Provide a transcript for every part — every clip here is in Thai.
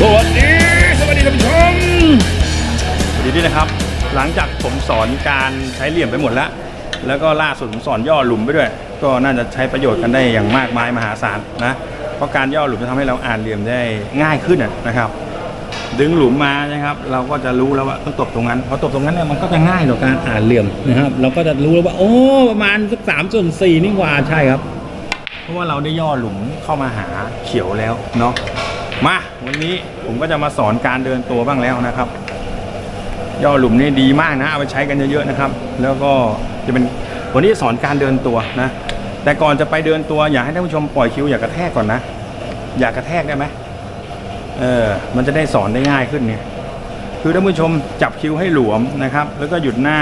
สวัสดี สวัสดีท่านผู้ชมสวัสดีด้วยนะครับ หลังจากผมสอนการใช้เหลี่ยมไปหมดแล้ว แล้วก็ล่าสุดผมสอนย่อหลุมไปด้วย ก็น่าจะใช้ประโยชน์กันได้อย่างมากมายมหาศาลนะ เพราะการย่อหลุมจะทำให้เราอ่านเหลี่ยมได้ง่ายขึ้นนะครับ ดึงหลุมมานะครับ เราก็จะรู้แล้วว่าต้องตบตรงนั้น พอตบตรงนั้นเนี่ยมันก็จะง่ายต่อการอ่านเหลี่ยมนะครับ เราก็จะรู้แล้วว่า โอ้ประมาณสักสามส่วนสี่นี่ว่าใช่ครับ เพราะว่าเราได้ย่อหลุมเข้ามาหาเขียวแล้วเนาะ มา วันนี้ผมก็จะมาสอนการเดินตัวบ้างแล้วนะครับ ย่อหลุมนี่ดีมากนะเอาไปใช้กันเยอะๆนะครับ แล้วก็จะเป็นวันนี้จะสอนการเดินตัวนะ แต่ก่อนจะไปเดินตัวอยากให้ท่านผู้ชมปล่อยคิวอย่ากระแทกก่อนนะ อย่ากระแทกได้ไหมเออมันจะได้สอนได้ง่ายขึ้นเนี่ยคือท่านผู้ชมจับคิวให้หลวมนะครับ แล้วก็หยุดหน้า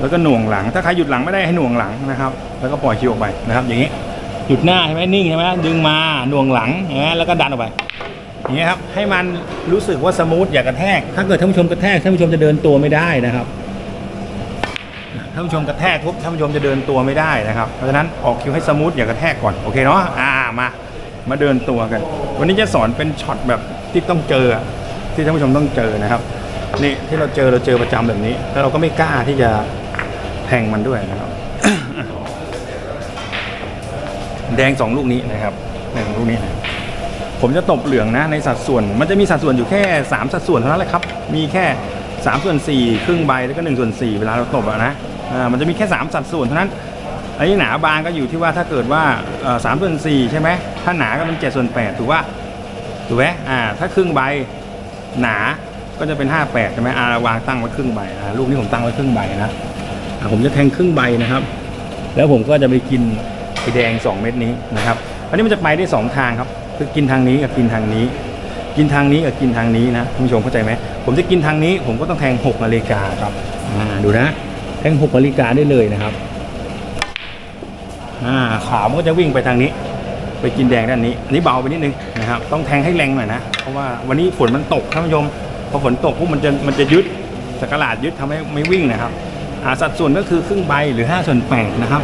แล้วก็หน่วงหลัง ถ้าใครหยุดหลังไม่ได้ให้หน่วงหลังนะครับ แล้วก็ปล่อยคิวออกไปนะครับ อย่างนี้หยุดหน้าใช่ไหมนิ่งใช่ไหมดึงมาหน่วงหลังใช่ไหมแล้วก็ดันออกไป อย่างนี้ยครับให้มันรู้สึกว่าสมูทอย่ากระแทก ถ้าเกิดท่านผู้ชมกระแทกท่านผู้ชมจะเดินตัวไม่ได้นะครับท่านผู้ชมกระแทกปุ๊บท่านผู้ชมจะเดินตัวไม่ได้นะครับเพราะฉะนั้นออกคิวให้สมูทอย่ากระแทกก่อนโอเคเนาะอ่ามามาเดินตัวกัน วันนี้จะสอนเป็นช็อตแบบที่ต้องเจอที่ท่านผู้ชมต้องเจอนะครับนี่ที่เราเจอเราเจอประจำแบบนี้ แล้วเราก็ไม่กล้าที่จะแทงมันด้วยนะครับ แดงสองลูกนี้นะครับแดงสองลูกนี้นะ ผมจะตบเหลืองนะในสัดส่วน มันจะมีสัดส่วนอยู่แค่ 3 สัดส่วนเท่านั้นแหละครับ มีแค่3ส่วน4ครึ่งใบแล้วก็1ส่วน4เวลาเราตบอะนะมันจะมีแค่ 3 สัดส่วนเท่านั้นอันนี้หนาบางก็อยู่ที่ว่าถ้าเกิดว่าสามส่วนสี่ใช่ไหมถ้าหนาก็เป็น7ส่วน8ถูกว่าถูกไหมอ่า ถ้าครึ่งใบหนาก็จะเป็น58ใช่ไหมอ่าวางตั้งไว้ครึ่งใบอ่าลูกนี้ผมตั้งไว้ครึ่งใบนะอ่าผมจะแทงครึ่งใบนะครับ แล้วผมก็จะไปกินไอแดง2เม็ดนี้นะครับอันนี้มันจะไปได้2ทางครับ คือกินทางนี้กับกินทางนี้ กินทางนี้กับกินทางนี้นะคุณผู้ชมเข้าใจไหมผมจะกินทางนี้ ผมก็ต้องแทง6นาฬิกาครับอ่าดูนะ แทง6นาฬิกาได้เลยนะครับอ่าขาวมันก็จะวิ่งไปทางนี้ ไปกินแดงด้านนี้อันนี้เบาไปนิดนึงนะครับต้องแทงให้แรงหน่อยนะเพราะว่าวันนี้ฝนมันตกท่านผู้ชมพอฝนตกปุ๊บมันจะมันจะยึดสกหลาดยึดทำให้ไม่วิ่งนะครับอ่าสัดส่วนก็คือครึ่งใบหรือ5ส่วน8นะครับ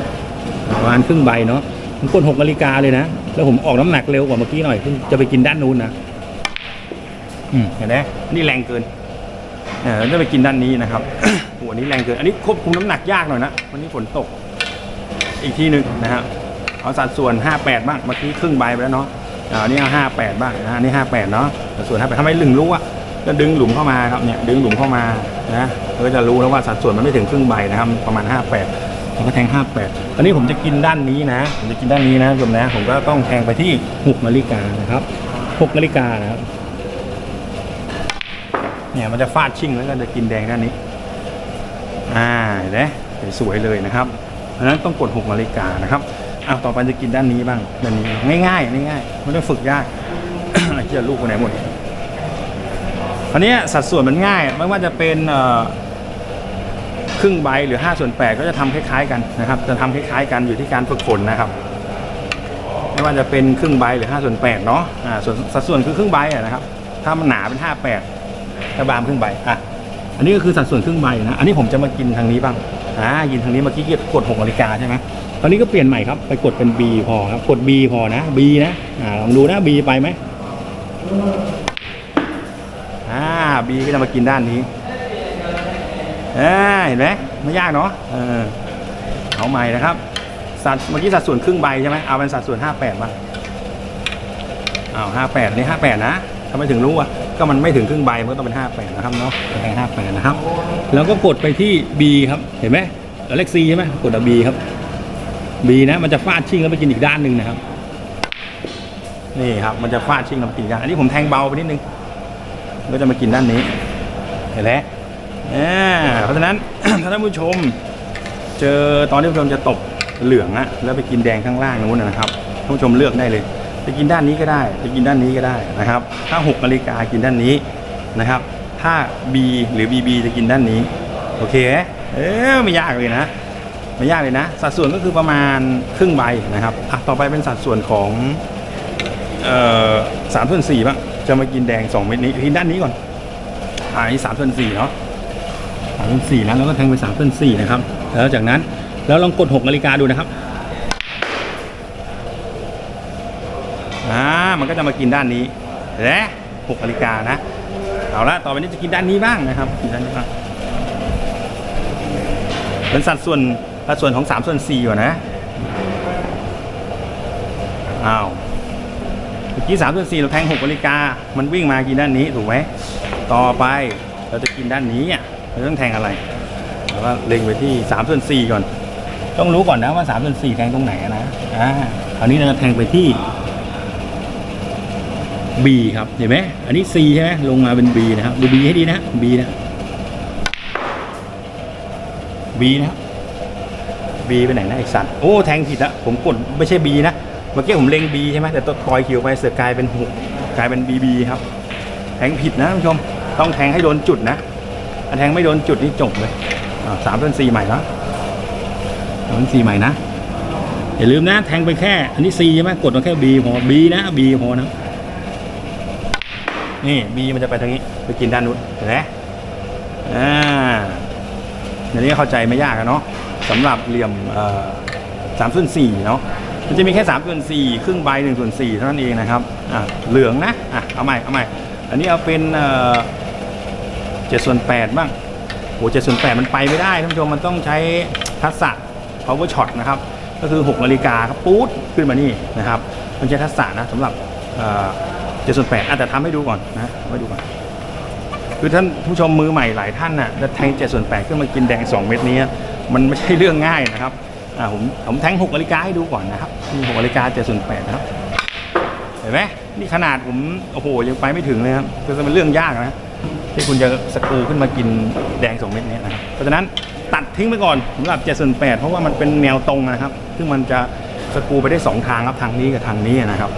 ประมาณครึ่งใบเนาะผมกด6นาฬิกาเลยนะ แล้วผมออกน้ำหนักเร็วกว่าเมื่อกี้หน่อยจะไปกินด้านนู้นนะอืเห็นไหมนี่แรงเกินเออจะไปกินด้านนี้นะครับโอ้โหอันนี้แรงเกิน อันนี้ควบคุมน้ำหนักยากหน่อยนะวันนี้ฝนตก อีกที่หนึ่งนะครับเอาสัดส่วน 58 บ้างเมื่อกี้ครึ่งใบไปแล้วเนาะอันนี้เอา 58 บ้างนะอันนี้58 เนาะสัดส่วน58ทำไมลึงรู้อะก็ดึงหลุมเข้ามาครับเนี่ยดึงหลุมเข้ามานะก็จะรู้แล้วว่าสัดส่วนมันไม่ถึงครึ่งใบนะครับ ประมาณ 58 ผมก็แทง58อันนี้ผมจะกินด้านนี้นะ ผมจะกินด้านนี้นะคุณผู้ชมนะ ผมก็ต้องแทงไปที่6นาฬิกานะครับ6นาฬิกานะครับ เนี่ยมันจะฟาดชิ่งแล้วก็จะกินแดงด้านนี้ อ่าเห็นไหมสวยเลยนะครับ เพราะฉะนั้นต้องกด6นาฬิกานะครับเอาต่อไปจะกินด้านนี้บ้างด้านนี้ง่ายๆง่ายๆไม่ต้องฝึกยากไอ้เหี้ยลูกไปไหนหมดอันนี้สัดส่วนมันง่ายไม่ว่าจะเป็นเอ่อ ครึ่งใบหรือ5ส่วน8ก็จะทำคล้ายๆกันนะครับ จะทำคล้ายๆกันอยู่ที่การฝึกฝนนะครับ ไม่ว่าจะเป็นครึ่งใบหรือ5ส่วน8เนาะอ่าส่วนสัดส่วนคือครึ่งใบนะครับ ถ้ามันหนาเป็น 58ถ้าบางครึ่งใบอะอันนี้ก็คือสัดส่วนครึ่งใบนะอันนี้ผมจะมากินทางนี้บ้างอ่ากินทางนี้เมื่อกี้กด6นาฬิกาใช่ไหมตอนนี้ก็เปลี่ยนใหม่ครับไปกดเป็น B พอครับกด B พอนะ B นะอ่าลองดูนะ B ไปไหมอ่า B ก็จะมากินด้านนี้ เห็นไหมไม่ยากเนาะเออเอาใหม่นะครับสัดเมื่อกี้สัดส่วนครึ่งใบใช่ไหมเอาเป็นสัดส่วน 58บ้างอ้าว58นี่58 นะทำไมถึงรู้อะก็มันไม่ถึงครึ่งใบมันก็ต้องเป็น 58 นะครับเนาะแทง58 นะครับ แล้วก็กดไปที่ B ครับเห็นไหมแล้วเลข C ใช่ไหมกด B ครับ B นะมันจะฟาดชิ่งแล้วไปกินอีกด้านหนึ่งนะครับนี่ครับมันจะฟาดชิ่งแล้วไปกินอีกด้านอันนี้ผมแทงเบาไปนิดนึงก็จะมากินด้านนี้เห็นไหม เพราะฉะนั้น ถ้าท่านผู้ชม เจอตอนที่ผู้ชมจะตบเหลืองอะแล้วไปกินแดงข้างล่างนู้นนะครับท่านผู้ชมเลือกได้เลยไปกินด้านนี้ก็ได้ไปกินด้านนี้ก็ได้นะครับ ถ้า6นาฬิกากินด้านนี้นะครับ ถ้า B หรือ BB จะกินด้านนี้ โอเคเออไม่ยากเลยนะไม่ยากเลยนะ สัดส่วนก็คือประมาณครึ่งใบนะครับอะต่อไปเป็นสัดส่วนของสามส่วนสี่บ้างจะมากินแดง2เม็ดนี้กินด้านนี้ก่อนอ่านี่สามส่วนสี่เนาะามส่วนสี่นะแล้วก็แทงไปสามส่วนสี่นะครับ แล้วจากนั้นแล้วลองกดหกนาฬิกาดูนะครับอ่ามันก็จะมากินด้านนี้เห็นไหม6นาฬิกานะเอาละต่อไปนี้จะกินด้านนี้บ้างนะครับกินด้านนี้บ้างเป็นสัดส่วนสัดส่วนของ3ส่วน4ก่อนนะอ้าวเมื่อกี้3ส่วน4เราแทง6นาฬิกา มันวิ่งมากินด้านนี้ถูกไหมต่อไปเราจะกินด้านนี้อะ เราต้องแทงอะไรเราก็เล็งไปที่3ส่วน4ก่อน ต้องรู้ก่อนนะว่า3ส่วน4แทงตรงไหนนะอ่าคราวนี้เราจะแทงไปที่ B ครับเห็นไหมอันนี้ C ใช่ไหมลงมาเป็น B นะครับดู B ให้ดีนะ B นะ B นะครับ B ไปไหนนะไอสัตว์โอ้แทงผิดละผมกดไม่ใช่ B นะเมื่อกี้ผมเล็ง B ใช่ไหมแต่ตัวปล่อยคิวไปเสือกกลายเป็นหกกลายเป็น BB ครับ แทงผิดนะท่านผู้ชม ต้องแทงให้โดนจุดนะถ้า แทงไม่โดนจุดนี่จบเลยสามส่วนสี่ใหม่แล้วสามส่วนสี่ใหม่นะอย่าลืมนะแทงไปแค่ อันนี้ C ใช่ไหมกดมาแค่ B พอ B นะ B พอนะนี่ B มันจะไปทางนี้ไปกินด้านนู้นเห็นไหมอ่าอันนี้เข้าใจไม่ยากอะเนาะสำหรับเหลี่ยมสามส่วนสี่เนาะมันจะมีแค่สามส่วนสี่ครึ่งใบหนึ่งส่วนสี่เท่านั้นเองนะครับอะเหลืองนะอะเอาใหม่เอาใหม่อันนี้เอาเป็น เจ็ดส่วนแปดบ้างโอ้เจ็ดส่วนแปดมันไปไม่ได้ท่านผู้ชมมันต้องใช้ทักษะ power shot นะครับ ก็คือ 6 นาฬิกาครับปู๊ดขึ้นมานี่นะครับ มันใช้ทักษะนะสำหรับเจ็ดส่วนแปดอาจจะทำให้ดูก่อนนะทำให้ดูก่อน คือท่านผู้ชมมือใหม่หลายท่านน่ะจะแทงเจ็ดส่วนแปดขึ้นมากินแดง2เม็ดนี้ มันไม่ใช่เรื่องง่ายนะครับอ่าผมผมแทง6นาฬิกาให้ดูก่อนนะครับมี6นาฬิกาเจ็ดส่วนแปดนะครับ เห็นไหมนี่ขนาดผมโอ้โหยังไปไม่ถึงเลยครับคือเป็นเรื่องยากนะ ที่คุณจะสกรูขึ้นมากินแดง2เม็ดนี้นะครับเพราะฉะนั้นตัดทิ้งไปก่อนสำหรับ7ส่วน8เพราะว่ามันเป็นแนวตรงนะครับ ซึ่งมันจะสกรูไปได้ 2 ทางครับทางนี้กับทางนี้นะครับ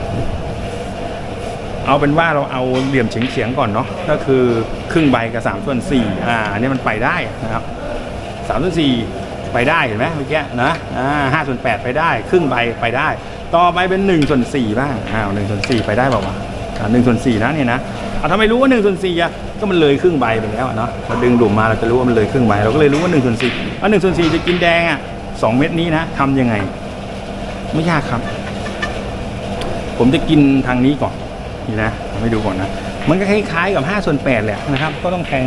เอาเป็นว่าเราเอาเหลี่ยมเฉียงเฉียงๆก่อนเนาะก็คือครึ่งใบกับ3ส่วน4อ่าอันนี้มันไปได้นะครับ3ส่วน4ไปได้เห็นไหมเมื่อกี้นะอ่าห้าส่วน8ไปได้ ครึ่งใบไปได้ ต่อไปเป็น1ส่วน4บ้างอ้าว1ส่วน4ไปได้เปล่าวะอ่า1ส่วน4นะเนี่ยนะเอาทำไมรู้ว่า1ส่วน4อะ ก็มันเลยครึ่งใบไปแล้วเนาะเราดึงดุ่มมาเราจะรู้ว่ามันเลยครึ่งใบเราก็เลยรู้ว่า1ส่วน4เอา1ส่วน4จะกินแดงอะสองเม็ดนี้นะทำยังไง ไม่ยากครับ ผมจะกินทางนี้ก่อนนี่นะทำให้ดูก่อนนะมันก็คล้ายๆกับ5ส่วน8แหละนะครับ ก็ต้องแทง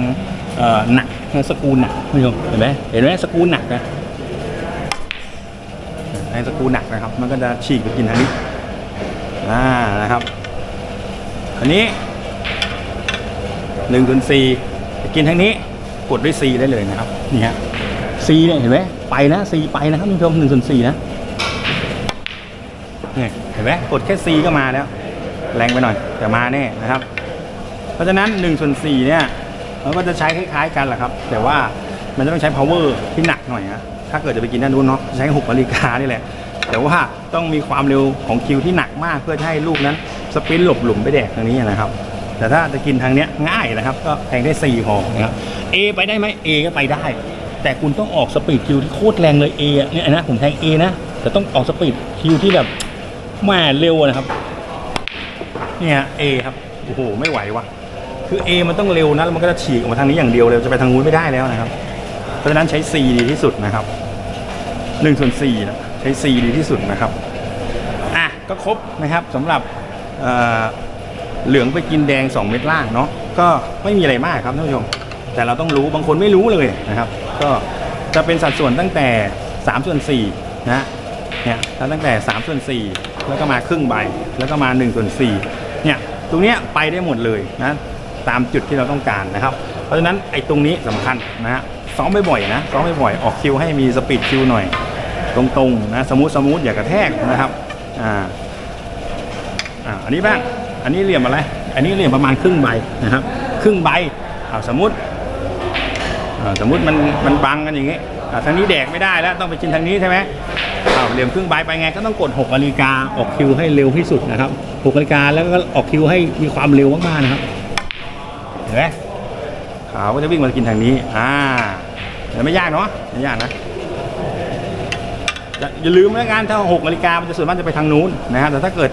หนักสกรูหนักคุณผู้ชมเห็นไหมเห็นไหมสกรูหนักนะแทงสกรูหนักนะครับ มันก็จะฉีกไปกินทางนี้อ่านะครับอันนี้ 1ส่วน4จะกินทางนี้กดด้วย C ได้เลยนะครับนี่ฮะ C เนี่ยเห็นไหมไปนะ C ไปนะครับคุณผู้ชม1ส่วน4นะนี่เห็นไหมกดแค่ C ก็มาแล้ว แรงไปหน่อยแต่มาแน่นะครับ เพราะฉะนั้น1ส่วน4เนี่ยมันก็จะใช้คล้าย ๆ กันแหละครับ แต่ว่ามันจะต้องใช้ power ที่หนักหน่อยนะถ้าเกิดจะไปกินด้านนู้นเนาะใช้6นาฬิกานี่แหละ แต่ว่าต้องมีความเร็วของคิวที่หนักมากเพื่อให้ลูกนั้นสปรินต์หลบหลุมไปแดกทางนี้นะครับ แต่ถ้าจะกินทางเนี้ยง่ายนะครับ ก็แทงได้4พอนะครับ A ไปได้ไหม A ก็ไปได้ แต่คุณต้องออกสปีดคิวที่โคตรแรงเลย A เนี่ยนะผมแทง A นะแต่ต้องออกสปีดคิวที่แบบแม่เร็วนะครับ เนี่ย A ครับโอ้โหไม่ไหววะคือ A มันต้องเร็วนะแล้วมันก็จะฉีกออกมาทางนี้อย่างเดียวเลยจะไปทางนู้นไม่ได้แล้วนะครับ เพราะฉะนั้นใช้ C ดีที่สุดนะครับ1ส่วน4นะใช้ C ดีที่สุดนะครับ อะก็ครบนะครับสำหรับ เหลืองไปกินแดง 2 เม็ดล่างเนาะก็ไม่มีอะไรมากครับท่านผู้ชม แต่เราต้องรู้บางคนไม่รู้เลยนะครับ ก็จะเป็นสัดส่วนตั้งแต่3ส่วน4นะเนี่ยถ้าตั้งแต่3ส่วน4แล้วก็มาครึ่งใบ แล้วก็มา1ส่วน4เนี่ยตรงเนี้ยไปได้หมดเลยนะตามจุดที่เราต้องการนะครับ เพราะฉะนั้นไอ้ตรงนี้สำคัญนะฮะซ้อมบ่อยๆนะซ้อมบ่อยๆออกคิวให้มีสปีดคิวหน่อย ตรงๆนะสมูทสมูทอย่ากระแทกนะครับอ่าอ่าอันนี้บ้าง อันนี้เหลี่ยมอะไร อันนี้เหลี่ยมประมาณครึ่งใบนะครับ ครึ่งใบเอาสมมติสมมติมันมันบังกันอย่างงี้ทางนี้แดกไม่ได้แล้วต้องไปกินทางนี้ใช่ไหมอ้าเหลี่ยมครึ่งใบไปไงก็ต้องกด6นาฬิกาออกคิวให้เร็วที่สุดนะครับ6นาฬิกาแล้วก็ออกคิวให้มีความเร็วมากๆนะครับเห็นไหมขาวก็จะวิ่งมากินทางนี้อ่าแต่ไม่ยากเนาะไม่ยากนะอย่าอย่าลืมนะงานถ้า6นาฬิกามันจะส่วนมากจะไปทางนู้นนะครับแต่ถ้าเกิด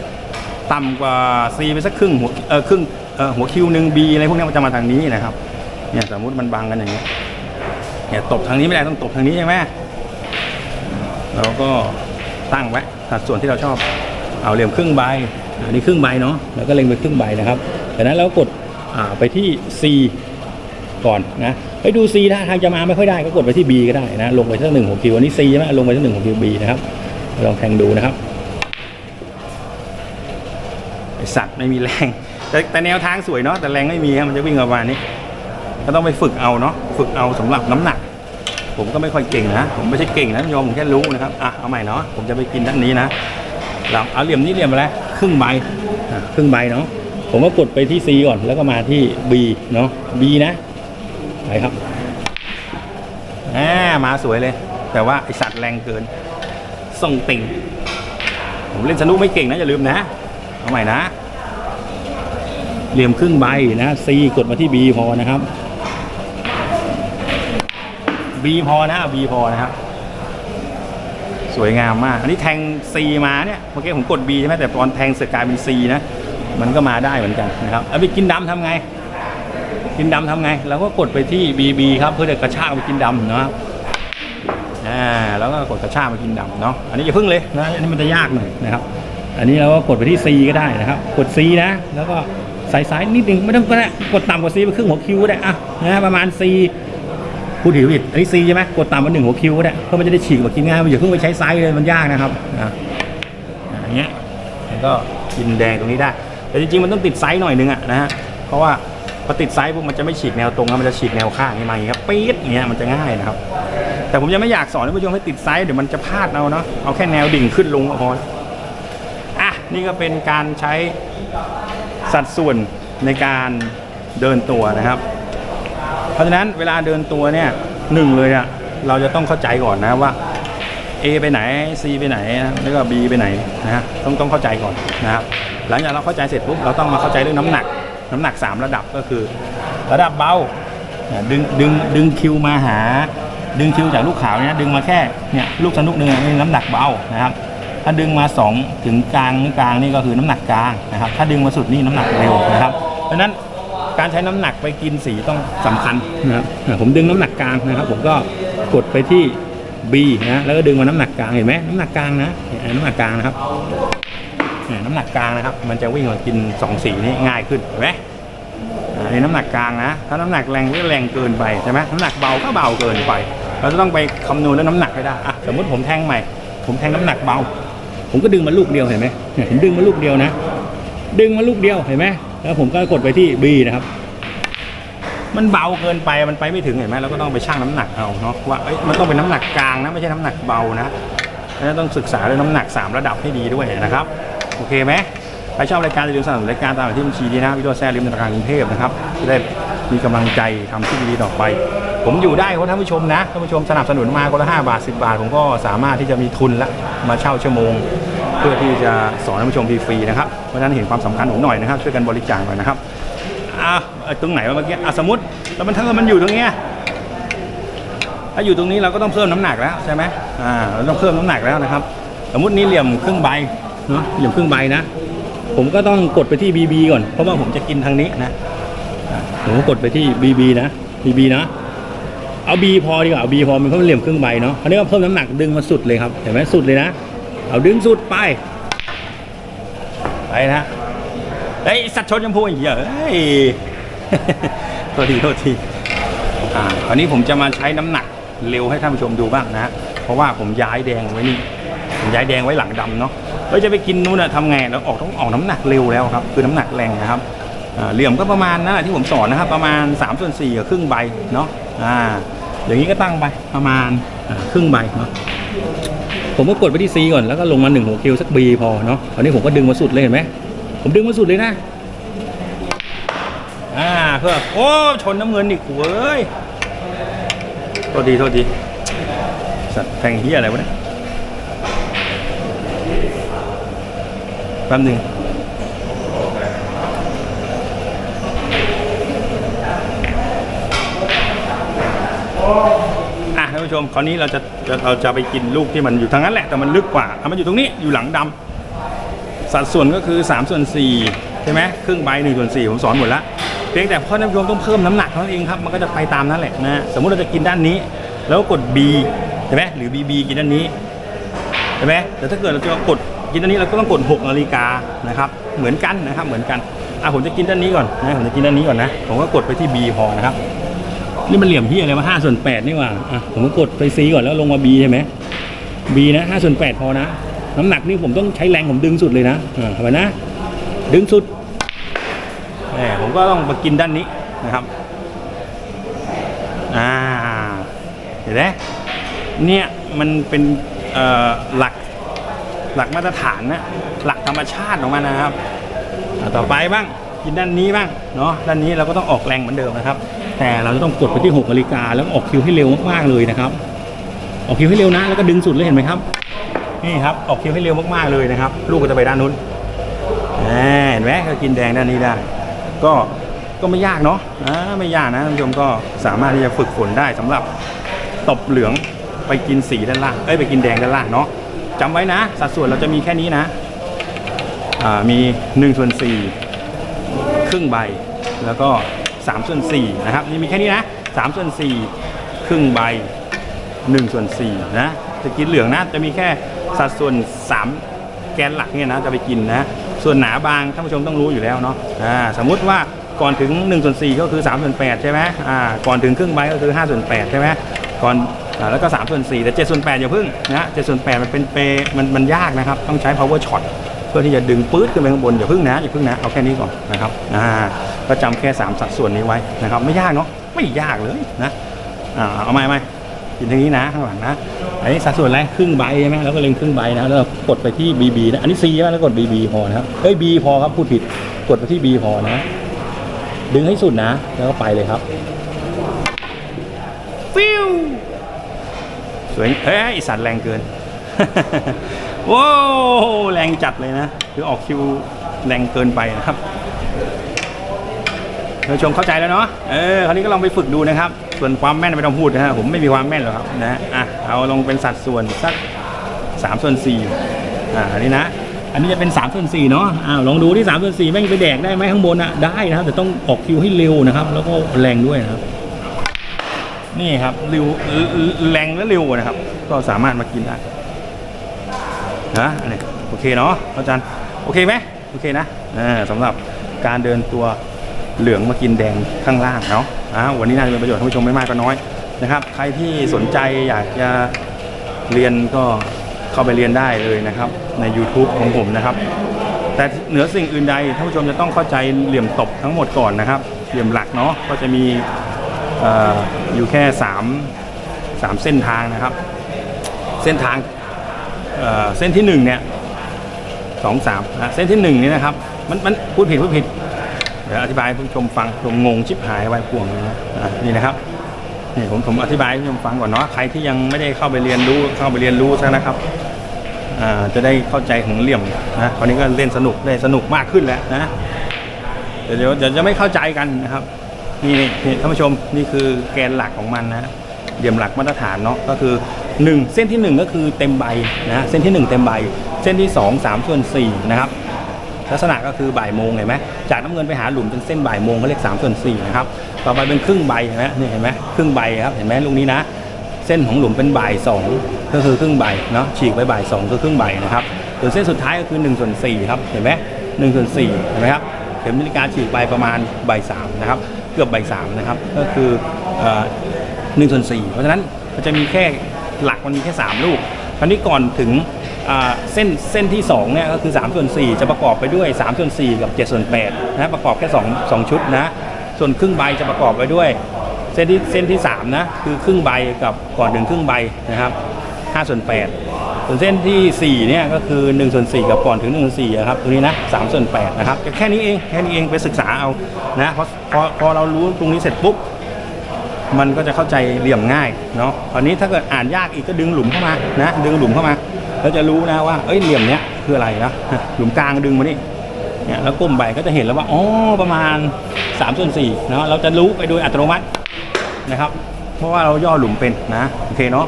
ต่ำกว่า C ไปสักครึ่งหัวเออครึ่งเออหัวคิวหนึ่ง B อะไรพวกนี้มันจะมาทางนี้นะครับเนี่ยสมมุติมันบังกันอย่างนี้ยเนี่ยตบทางนี้ไม่ได้ต้องตบทางนี้ใช่ไหมเราก็ตั้งไว้สัดส่วนที่เราชอบเอาเหลี่ยมครึ่งใบอันนี้ครึ่งใบเนาะแล้วก็เล็งไปครึ่งใบนะครับจากนั้นเรากดอ่าไปที่ C ก่อนนะไปดู C ถ้าทางจะมาไม่ค่อยได้ก็กดไปที่ B ก็ได้นะลงไปสักหนึ่งหัวคิวอันนี้ C ใช่ไหมลงไปสักหนึ่งหัวคิว B นะครับลองแทงดูนะครับ สัตว์ไม่มีแรง แต่แต่แนวทางสวยเนาะแต่แรงไม่มีครับมันจะวิ่งประมาณนี้ ก็ต้องไปฝึกเอาเนาะฝึกเอาสำหรับน้ำหนัก ผมก็ไม่ค่อยเก่งนะ ผมไม่ใช่เก่งนะโยมผมแค่รู้นะครับอะเอาใหม่เนาะผมจะไปกินด้านนี้นะเราเอาเหลี่ยมนี้เหลี่ยมอะไรครึ่งใบครึ่งใบเนาะผมก็กดไปที่ C ก่อนแล้วก็มาที่ B เนาะ B นะไปครับอ่ามาสวยเลย แต่ว่าไอสัตว์แรงเกินส่งติ่งผมเล่นสนุกไม่เก่งนะอย่าลืมนะ เอาใหม่นะ เหลี่ยมครึ่งใบนะ C กดมาที่ B พอนะครับ B พอนะ B พอนะครับ สวยงามมาก อันนี้แทง C มาเนี่ย เมื่อกี้ผมกด B ใช่ไหมแต่ตอนแทงเสร็จกลายเป็น C นะ มันก็มาได้เหมือนกันนะครับเอาไปกินดำทำไง กินดำทำไง เราก็กดไปที่ BB ครับ เพื่อจะกระชากไปกินดำนะครับอ่าแล้วก็กดกระชากมากินดำเนาะอันนี้อย่าพึ่งเลยนะอันนี้มันจะยากหน่อยนะครับ อันนี้เราก็กดไปที่ C ก็ได้นะครับ กด C นะ แล้วก็สายซ้ายนิดนึงไม่ต้องก็ได้กดต่ำกว่า C ไปครึ่งหัวคิวก็ได้อะนะประมาณ C พูดถือผิดอันนี้ C ใช่ไหมกดต่ำมาหนึ่งหัวคิวก็ได้เพื่อมันจะได้ฉีกมากินง่ายมันอย่าเพิ่งไปใช้ไซส์เลยมันยากนะครับอะอย่างเงี้ยแล้วก็กินแดงตรงนี้ได้ แต่จริงๆมันต้องติดไซส์หน่อยนึงอะนะฮะเพราะว่าพอติดไซส์ปุ๊บมันจะไม่ฉีกแนวตรงแล้วมันจะฉีกแนวข้างอย่างนี้มาอย่างนี้ครับปี๊ดอย่างเงี้ยมันจะง่ายนะครับ แต่ผมยังไม่อยากสอนท่านผู้ชมให้ติดไซส์เดี๋ยวมันจะพลาดเอาเนาะเอาแค่แนวดิ่งขึ้นลงก็พอ นี่ก็เป็นการใช้สัดส่วนในการเดินตัวนะครับ เพราะฉะนั้นเวลาเดินตัวเนี่ยหนึ่งเลยอะเราจะต้องเข้าใจก่อนนะว่า A ไปไหน C ไปไหนนะแล้วก็ B ไปไหนนะฮะต้องต้องเข้าใจก่อนนะครับ หลังจากเราเข้าใจเสร็จปุ๊บเราต้องมาเข้าใจเรื่องน้ำหนัก น้ำหนัก 3 ระดับก็คือ ระดับเบาดึงดึงดึงคิวมาหา ดึงคิวจากลูกขาวเนี่ยดึงมาแค่เนี่ยลูกสนุกหนึ่งนี่น้ำหนักเบานะครับ ถ้าดึงมา 2 ถึงกลางกลางนี่ก็คือน้ำหนักกลางนะครับ ถ้าดึงมาสุดนี่น้ำหนักเร็วนะครับ เพราะฉะนั้นการใช้น้ำหนักไปกินสีต้องสำคัญนะครับผมดึงน้ำหนักกลางนะครับ ผมก็กดไปที่ B นะแล้วก็ดึงมาน้ำหนักกลางเห็นไหมน้ำหนักกลางนะน้ำหนักกลางนะครับนี่ยน้ำหนักกลางนะครับ มันจะวิ่งมากินสองสีนี้ง่ายขึ้นเห็นไหมอ่านี่น้ำหนักกลางนะถ้าน้ำหนักแรงก็แรงเกินไปใช่ไหมน้ำหนักเบาก็เบาเกินไป เราจะต้องไปคำนวณเรื่องน้ำหนักให้ได้อะสมมติผมแทงใหม่ ผมแทงน้ำหนักเบา ผมก็ดึงมาลูกเดียวเห็นไหมเนี่ยผมดึงมาลูกเดียวนะ ดึงมาลูกเดียวเห็นไหมแล้วผมก็กดไปที่ B นะครับ มันเบาเกินไปมันไปไม่ถึงเห็นไหมเราก็ต้องไปชั่งน้ำหนักเอาเนาะว่าเอ้ยมันต้องเป็นน้ำหนักกลางนะไม่ใช่น้ำหนักเบานะเพราะฉะนั้นต้องศึกษาเรื่องน้ำหนัก 3 ระดับให้ดีด้วยนะครับโอเคไหมใครชอบรายการอย่าลืมสนับสนุนรายการตามที่บัญชีดีนะวิดีโอแซ่ริมธนาคารกรุงเทพนะครับจะได้มีกำลังใจทำที่ดีต่อไป ผมอยู่ได้เพราะท่านผู้ชมนะท่านผู้ชมสนับสนุนมาคนละ5บาท 10 บาท ผมก็สามารถที่จะมีทุนละมาเช่าชั่วโมง เพื่อที่จะสอนท่านผู้ชมฟรีๆนะครับเพราะฉะนั้นเห็นความสำคัญผมหน่อยนะครับ ช่วยกันบริจาคหน่อยนะครับอะไอ้ตรงไหนวะเมื่อกี้อะสมมติแล้วมันถ้ามันอยู่ตรงเนี้ย ถ้าอยู่ตรงนี้เราก็ต้องเพิ่มน้ำหนักแล้วใช่ไหมอ่าเราต้องเพิ่มน้ำหนักแล้วนะครับ สมมตินี่เหลี่ยมครึ่งใบเนาะเหลี่ยมครึ่งใบนะ ผมก็ต้องกดไปที่ BB ก่อน เพราะว่าผมจะกินทางนี้นะอะผมก็กดไปที่ BB นะ BB นะ เอา B พอดีกว่าเอา B พอมันเพราะมันเหลี่ยมครึ่งใบเนาะอันนี้ก็เพิ่มน้ำหนักดึงมาสุดเลยครับเห็นไหมสุดเลยนะ เอาดึงสุดไป ไปนะเฮ้ยสัตว์ชนชมพูอีกเหรอเฮ้ยโทษทีโทษทีอ่าตอนนี้ผมจะมาใช้น้ำหนักเร็วให้ท่านผู้ชมดูบ้างนะ เพราะว่าผมย้ายแดงไว้นี่ผมย้ายแดงไว้หลังดำเนาะเราจะไปกินนู้นอะทำไงเราออกต้องออกน้ำหนักเร็วแล้วครับ คือน้ำหนักแรงนะครับเหลี่ยมก็ประมาณนั่นแหละที่ผมสอนนะครับ ประมาณ3ส่วน4กับครึ่งใบเนาะ อ่าอย่างนี้ก็ตั้งไปประมาณครึ่งใบเนาะผมก็กดไปที่ C ก่อนแล้วก็ลงมาหนึ่งหัวคิวสัก B พอเนาะตอนนี้ผมก็ดึงมาสุดเลยเห็นไหมผมดึงมาสุดเลยนะอ่าเพื่อโอ้ชนน้ำเงินอีกเว้ยโทษดีโทษดีสัตว์แทงเฮียอะไรวะเนี่ยแป๊บหนึ่ง อะท่านผู้ชมคราวนี้เราจะจะเราจะไปกินลูกที่มันอยู่ทางนั้นแหละแต่มันลึกกว่าอะมันอยู่ตรงนี้อยู่หลังดำสัดส่วนก็คือ3ส่วน4ใช่ไหมครึ่งใบ1ส่วน4ผมสอนหมดแล้วเพียงแต่พ่อท่านผู้ชมต้องเพิ่มน้ำหนักเท่านั้นเองครับมันก็จะไปตามนั้นแหละนะสมมุติเราจะกินด้านนี้ แล้วกกด B ใช่ไหมหรือ BB กินด้านนี้ใช่ไหมแต่ถ้าเกิดเราจะกดกินด้านนี้เราก็ต้องกด6นาฬิกานะครับเหมือนกันนะครับเหมือนกันอะผมจะกินด้านนี้ก่อนนะผมจะกินด้านนี้ก่อนนะผมก็กดไปที่ B พอนะครับ นี่มันเหลี่ยมที่อะไรมาห้าส่วนแปดนี่หว่าอะผมก็กดไป C ก่อนแล้วลงมา B ใช่ไหม B นะห้าส่วนแปดพอนะ น้ำหนักนี่ผมต้องใช้แรงผมดึงสุดเลยนะอ่าเข้าไปนะ ดึงสุดแหมผมก็ต้องมากินด้านนี้นะครับอ่าเห็นไหมเนี่ยมันเป็นเอ่อหลักหลักมาตรฐานนะหลักธรรมชาติของมันนะครับต่อไปบ้างกินด้านนี้บ้างเนาะด้านนี้เราก็ต้องออกแรงเหมือนเดิมนะครับ แต่เราจะต้องกดไปที่6นาฬิกาแล้วออกคิวให้เร็วมากๆเลยนะครับ ออกคิวให้เร็วนะ แล้วก็ดึงสุดเลยเห็นไหมครับ นี่ครับออกคิวให้เร็วมากๆเลยนะครับ ลูกก็จะไปด้านนู้นเห็นไหมก็กินแดงด้านนี้ได้ ก็ก็ไม่ยากเนาะอ่าไม่ยากนะท่านผู้ชมก็สามารถที่จะฝึกฝนได้สำหรับตบเหลืองไปกินสีด้านล่างเอ้ยไปกินแดงด้านล่างเนาะจำไว้นะ สัดส่วนเราจะมีแค่นี้นะอ่ามี1ส่วน4ครึ่งใบแล้วก็ 3ส่วน4นะครับนี่มีแค่นี้นะ3ส่วน4ครึ่งใบ1ส่วน4นะจะกินเหลืองนะจะมีแค่สัดส่วน 3 แกนหลักเนี่ยนะจะไปกินนะส่วนหนาบางท่านผู้ชมต้องรู้อยู่แล้วเนาะอ่าสมมุติว่าก่อนถึง1ส่วน4ก็คือ3ส่วน8ใช่ไหมอ่าก่อนถึงครึ่งใบก็คือ5ส่วน8ใช่ไหมก่อนแล้วก็3ส่วน4แต่7ส่วน8อย่าเพิ่งนะ7ส่วน8มันเป็นเปมันมันยากนะครับ ต้องใช้ power shot พื่อที่จะดึงปื๊ดขึ้นไปข้างบนอย่าพิ่งนะอย่าพิ่งนะเอาแค่นี้ก่อนนะครับอ่าก็จำแค่ 3 สัดส่วนนี้ไว้นะครับ ไม่ยากเนาะไม่ยากเลยนะอ่าเอาไหมไหมกินทางนี้นะข้างหลังนะอันนี้สัดส่วนอะไรครึ่งใบใช่ไหมแล้วก็เล็งครึ่งใบนะแล้วกดไปที่ BB นะอันนี้ C ใช่ไหมแล้วกด BB พอนะครับเอ้ย B พอครับพูดผิดกดไปที่ B พอนะ ดึงให้สุดนะ แล้วก็ไปเลยครับฟิวสวยเฮ้ยไอสัตว์แรงเกิน ว้าวแรงจัดเลยนะคือออกคิวแรงเกินไปนะครับท่านชมเข้าใจแล้วเนาะเออคราวนี้ก็ลองไปฝึกดูนะครับ ส่วนความแม่นไม่ต้องพูดนะฮะผมไม่มีความแม่นหรอกครับนะอะเอาลงเป็นสัดส่วนสัก3ส่วน4อ่าอันนี้นะอันนี้จะเป็น3ส่วน4เนาะอ้าวลองดูที่3ส่วน4แม่งไปแดกได้ไหมข้างบนอะได้นะครับแต่ต้องออกคิวให้เร็วนะครับ แล้วก็แรงด้วยนะครับ นี่ครับเร็วแรงและเร็วนะครับ ก็สามารถมากินได้ นะนนี้โอเคเนาะอาจารย์โอเคไหมโอเคนะอ่าสำหรับการเดินตัวเหลืองมากินแดงข้างล่างเนาะอ่าวันนี้น่าจะเป็นประโยชน์ท่านผู้ชมไม่มากก็น้อยนะครับ ใครที่สนใจอยากจะเรียนก็เข้าไปเรียนได้เลยนะครับ ใน YouTube ของผมนะครับ แต่เหนือสิ่งอื่นใดท่านผู้ชมจะต้องเข้าใจเหลี่ยมตบทั้งหมดก่อนนะครับ เหลี่ยมหลักเนาะก็จะมีอออยู่แค่ 3 3 เส้นทางนะครับ เส้นทาง เเส้นที่หนึ่งเนี่ยสองสามนะเส้นที่หนึ่งนี่นะครับมันมันพูดผิดพูดผิดเดี๋ยวอธิบายให้ผู้ชมฟังผมงงชิบหายไว้พวงนะนี่นะครับนี่ผมผมอธิบายให้ผู้ชมฟังก่อนเนาะใครที่ยังไม่ได้เข้าไปเรียนรู้เข้าไปเรียนรู้ซะนะครับจะได้เข้าใจถึงเหลี่ยมนะคราวนี้ก็เล่นสนุกได้สนุกมากขึ้นแล้วนะเดี๋ยวเดี๋ยวจะไม่เข้าใจกันนะครับนี่นี่นี่ท่านผู้ชมนี่คือแกนหลักของมันนะเหลี่ยมหลักมาตรฐานเนาะก็คือ 1 เส้นที่ 1 ก็คือเต็มใบนะเส้นที่ 1 เต็มใบ เส้นที่ 2 3 ส่วน4นะครับลักษณะก็คือบ่ายโมงเห็นไหมจากน้ำเงินไปหาหลุมเป็นเส้นบ่ายโมงเขาเรียก3ส่วน4นะครับต่อไปเป็นครึ่งใบเห็นไหมนี่เห็นไหมครึ่งใบครับเห็นไหมลูกนี้นะ เส้นของหลุมเป็นบ่าย2ก็คือครึ่งใบเนาะฉีกไปบ่าย2คือครึ่งใบนะครับส่วนเส้นสุดท้ายก็คือ1ส่วน4ครับเห็นไหม1ส่วน4เห็นไหมครับเข็มนาฬิกาฉีกไปประมาณบ่ายสามนะครับเกือบบ่ายสามนะครับก็คือหนึ่งส่วนสี่เพราะฉะนั้นมันจะมีแค่ หลักมันมีแค่สามลูกคราวนี้ก่อนถึงเส้นเส้นที่2เนี่ยก็คือ3ส่วน4จะประกอบไปด้วย3ส่วน4กับ7ส่วน8นะประกอบแค่2 2ชุดนะส่วนครึ่งใบจะประกอบไปด้วย เส้นที่เส้นที่3นะคือครึ่งใบกับก่อนถึงครึ่งใบนะครับ5ส่วน8ส่วนเส้นที่4เนี่ยก็คือ1ส่วน4กับก่อนถึง1ส่วน4ครับตรงนี้นะ3ส่วน8นะครับแค่นี้เองแค่นี้เองไปศึกษาเอานะพอพอพอเรารู้ตรงนี้เสร็จปุ๊บ มันก็จะเข้าใจเหลี่ยมง่ายเนาะคราวนี้ถ้าเกิดอ่านยากอีกก็ดึงหลุมเข้ามานะดึงหลุมเข้ามาแล้วจะรู้นะว่าเอ้ยเหลี่ยมเนี้ยคืออะไรนะหลุมกลางดึงมานี่เนี่ยแล้วก้มไปก็จะเห็นแล้วว่าอ๋อประมาณ3ส่วน4เนาะเราจะรู้ไปโดยอัตโนมัตินะครับ เพราะว่าเราย่อหลุมเป็นนะโอเคเนาะ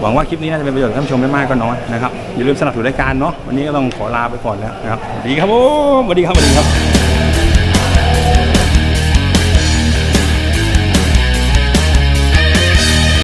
หวังว่าคลิปนี้น่าจะเป็นประโยชน์ท่านผู้ชมไม่มากก็น้อยนะครับอย่าลืมสนับสนุนรายการเนาะวันนี้ก็ต้องขอลาไปก่อนแล้วนะครับสวัสดีครับผมสวัสดีครับสวัสดีครับ